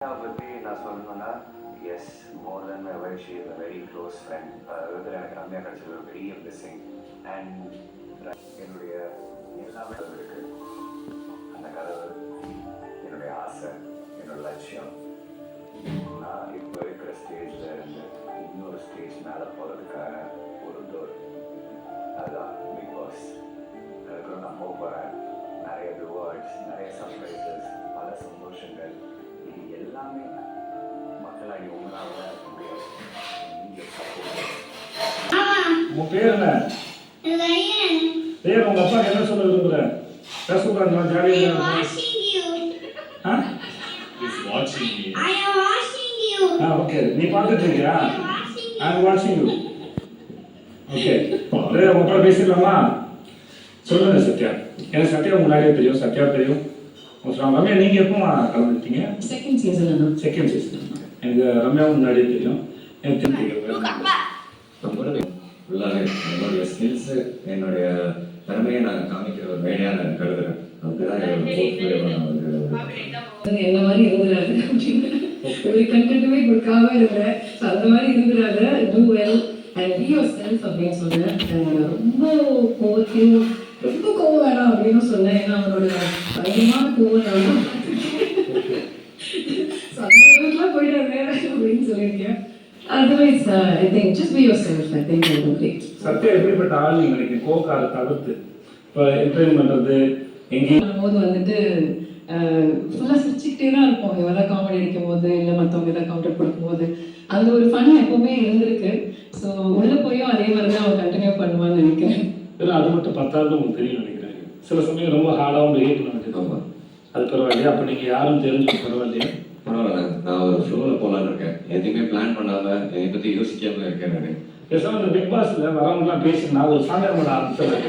பற்றி நான் சொல்லணும்னா yes more then my wife is a very close friend அதாவது எனக்கு ரம்யா கிடைச்சது ஒரு பெரிய பிளெஸிங் அண்ட் என்னுடைய எல்லாமே இருக்கு. அந்த கதவு என்னுடைய ஆசை என்னோட லட்சியம். நான் இப்போ இருக்கிற ஸ்டேஜில் இருந்து இன்னொரு ஸ்டேஜ் மேலே போகிறதுக்காக உன் பேர் என்ன? பேர் உங்க அப்பா என்ன சொல்ல விரும்புற? நான் watching you. ஆ? ஓகே நீ பார்த்துட்டு இருக்கியா. ஐ வாட்சிங் யூ ஓகே அப்படியே உங்க அப்பா பேசிடலாமா? சொல்லுங்க சத்யா. எனக்கு சத்யா முன்னாடியே தெரியும். சத்யா தெரியும். ரம்யா நீங்க எப்போ கலந்துட்டீங்க செகண்ட் சீசன் செகண்ட் சீசன் எனக்கு ரம்யா முன்னாடியே தெரியும். எனக்கு நம்மளுடைய ஃபுல்லாகவே என்னுடைய ஸ்கில்ஸு என்னுடைய திறமையை நான் காமிக்கிற ஒரு மேடையாக நான் கருதுறேன். அப்படிதான் என்ன மாதிரி அப்படின்னு ஒரு கண்டென்ட்டுமே கொடுக்காம இருக்கிறேன் ஸோ அந்த மாதிரி இருந்துடாது do well and be yourself அப்படின்னு சொன்னேன் And ரொம்ப கோவத்தையும் ரொம்ப கோவம் வேணாம் அப்படின்னு சொன்னேன் ஏன்னா அவரோட பயங்கரமான கோவம் நான் ஸோ அந்த அளவுக்குலாம் அப்படின்னு சொல்லியிருக்கேன். Otherwise I think just be yourself I think I complete Sathya எப்படிப்பட்ட ஆள் நீங்க நினைக்கிறீங்க? கோக்கார தவிர்த்து. இப்போ என்டர்டைன் பண்றது எங்கேயும் பண்ணும்போது வந்துட்டு ஃபுல்லாக சிரிச்சுக்கிட்டே தான் இருப்போம். எவ்வளோ காமெடி அடிக்கும் போது இல்லை மற்றவங்க எதாவது கவுண்டர் கொடுக்கும்போது. அந்த ஒரு ஃபன் எப்பவுமே இருந்திருக்கு. ஸோ உள்ளே போயும் அதே மாதிரி தான் அவன் கண்டினியூ பண்ணுவான்னு நினைக்கிறேன். ஏன்னா அது மட்டும் பத்தாண்டு உங்களுக்கு தெரியும் நினைக்கிறேன். சில சமயம் ரொம்ப ஹார்டாகவும் பிஹேவ் பண்ண வேண்டியது ஆமாம் அது பரவாயில்லையா? அப்போ நீங்கள் யாரும் தெரிஞ்சு பரவாயில்லையா? பரவாயில்ல நான் ஒரு ஷோவில் போகலான்னு இருக்கேன். எதுவுமே பிளான் பண்ணாமல் எதை பற்றி யோசிக்காமல் இருக்கேன் நான். பேசாமல் பிக் பாஸில் வரவங்களாம் பேசி நான் ஒரு சாங்கர் பண்ண ஆரம்பிச்சேன்